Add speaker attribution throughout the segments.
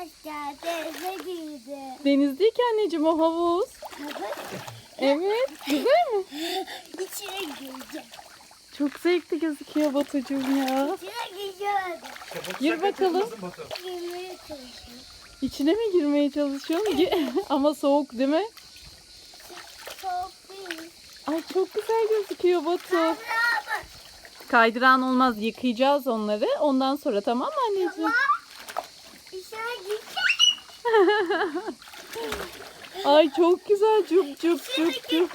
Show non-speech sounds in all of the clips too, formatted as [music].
Speaker 1: Arkadaşlar denize girdi.
Speaker 2: Deniz değil ki anneciğim o havuz. Evet. Güzel mi? [laughs]
Speaker 1: İçine girdi.
Speaker 2: Çok zevkli gözüküyor Batucuğum ya.
Speaker 1: İçine giriyordu.
Speaker 2: Gir bakalım.
Speaker 1: Girmeye.
Speaker 2: İçine mi girmeye çalışıyorsun? [laughs] Ama soğuk değil mi?
Speaker 1: Soğuk değil.
Speaker 2: Ay çok güzel gözüküyor Batu. Kaydıran olmaz. Yıkayacağız onları. Ondan sonra tamam mı anneciğim?
Speaker 1: Girdi. [laughs]
Speaker 2: Ay çok güzel. Cup cup cup cup.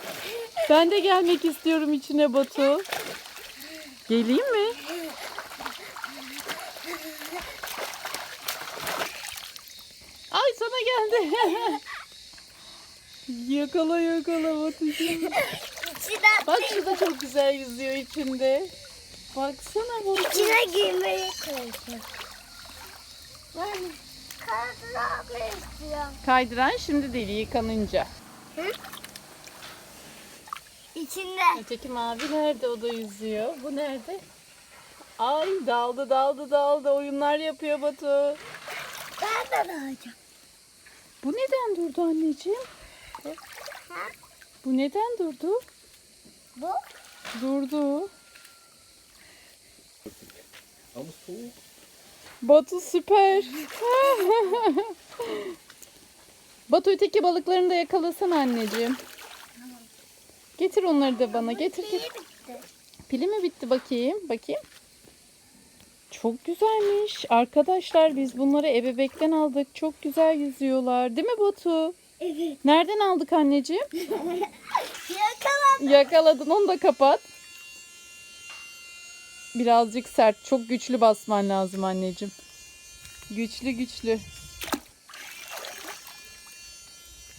Speaker 2: Ben de gelmek istiyorum içine Batu. Geleyim mi? Ay sana geldi. [laughs] yakala yakala Batucuğum. Bak şu da çok güzel yüzüyor içinde. Baksana Batu.
Speaker 1: içine girmeye çalışıyor. Ben kaydırak istiyorum.
Speaker 2: Kaydıran şimdi değil yıkanınca.
Speaker 1: İçinde.
Speaker 2: Öteki mavi nerede o da yüzüyor. Bu nerede? Ay daldı daldı daldı oyunlar yapıyor Batu.
Speaker 1: Ben de alacağım.
Speaker 2: Bu neden durdu anneciğim?
Speaker 1: Ha?
Speaker 2: Bu neden durdu?
Speaker 1: Bu?
Speaker 2: Durdu.
Speaker 3: Ama soğuk.
Speaker 2: Batu süper. [laughs] Batu öteki balıklarını da yakalasana anneciğim. Getir onları da bana. Getir getir. Pili mi bitti bakayım? Bakayım. Çok güzelmiş. Arkadaşlar biz bunları ebebekten aldık. Çok güzel yüzüyorlar. Değil mi Batu?
Speaker 1: Evet.
Speaker 2: Nereden aldık anneciğim? [laughs]
Speaker 1: Yakaladım.
Speaker 2: Yakaladın onu da kapat. Birazcık sert. Çok güçlü basman lazım anneciğim. Güçlü güçlü.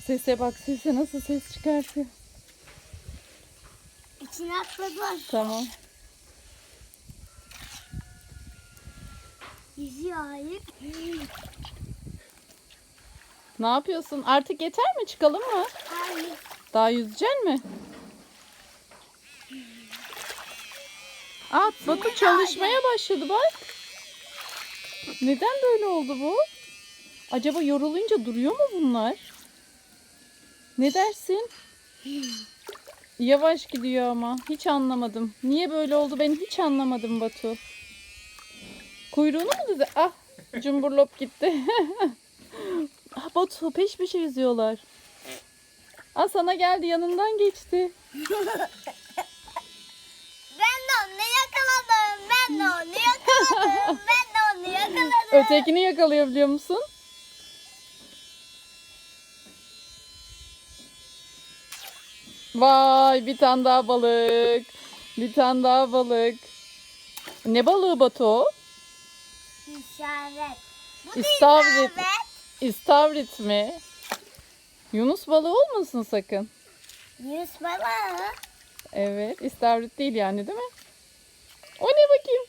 Speaker 2: Sese bak sese nasıl ses çıkartıyor.
Speaker 1: İçine atladılar.
Speaker 2: Tamam.
Speaker 1: Yüzüyor ayık.
Speaker 2: Ne yapıyorsun? Artık yeter mi? Çıkalım mı?
Speaker 1: Hayır.
Speaker 2: Daha yüzecek mi? At Batu çalışmaya başladı bak. Neden böyle oldu bu? Acaba yorulunca duruyor mu bunlar? Ne dersin? Yavaş gidiyor ama. Hiç anlamadım. Niye böyle oldu ben hiç anlamadım Batu. Kuyruğunu mu düze... Ah cumburlop gitti. [laughs] ah Batu peş peşe yüzüyorlar. Ah sana geldi yanından geçti. [laughs]
Speaker 1: Ben de onu yakaladım. Ben de onu yakaladım. ben de onu yakaladım.
Speaker 2: Ötekini yakalayabiliyor musun? Vay bir tane daha balık. Bir tane daha balık. Ne balığı Batu?
Speaker 1: İşaret. Bu
Speaker 2: İstavrit. İstavrit mi? Yunus balığı olmasın sakın.
Speaker 1: Yunus balığı.
Speaker 2: Evet istavrit değil yani değil mi? O ne bakayım?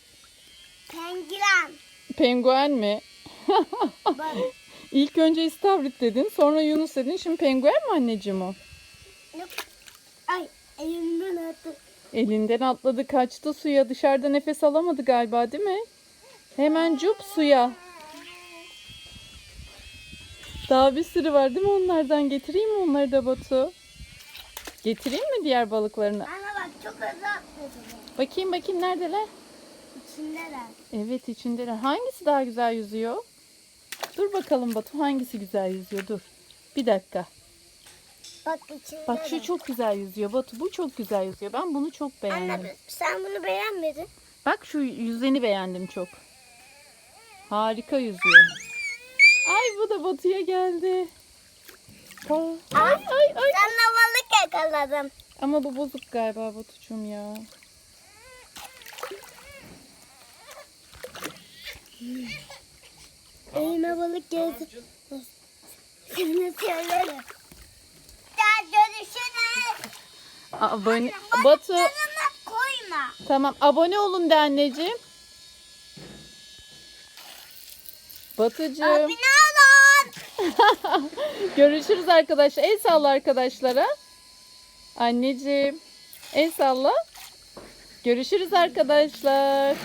Speaker 1: Penguen.
Speaker 2: Penguen mi? [laughs] İlk önce istavrit dedin sonra Yunus dedin şimdi penguen mi anneciğim o?
Speaker 1: Yok. Ay elimden attı.
Speaker 2: Elinden atladı kaçtı suya dışarıda nefes alamadı galiba değil mi? Hemen cup suya. Daha bir sürü var değil mi onlardan? Getireyim mi onları da Batu? Getireyim mi diğer balıklarını?
Speaker 1: Ana çok hızlı.
Speaker 2: Bakayım bakayım neredeler?
Speaker 1: İçindeler.
Speaker 2: Evet içindeler. Hangisi daha güzel yüzüyor? Dur bakalım Batu hangisi güzel yüzüyor dur. Bir dakika.
Speaker 1: Bak içindeler.
Speaker 2: Bak şu çok güzel yüzüyor Batu. Bu çok güzel yüzüyor. Ben bunu çok beğendim.
Speaker 1: Anne sen bunu beğenmedin.
Speaker 2: Bak şu yüzeni beğendim çok. Harika yüzüyor. Ay bu da Batu'ya geldi. Ay ay ay.
Speaker 1: Sen de balık yakaladım.
Speaker 2: Ama bu bozuk galiba Batu'cum ya.
Speaker 1: Elime balık geldi. Sana söylerim. Gel görüşürüz.
Speaker 2: Abone Batu
Speaker 1: koyma.
Speaker 2: tamam abone olun de anneciğim. Batucuğum
Speaker 1: Abone olun. [laughs]
Speaker 2: görüşürüz arkadaşlar. El salla arkadaşlara. Anneciğim el salla. Görüşürüz arkadaşlar.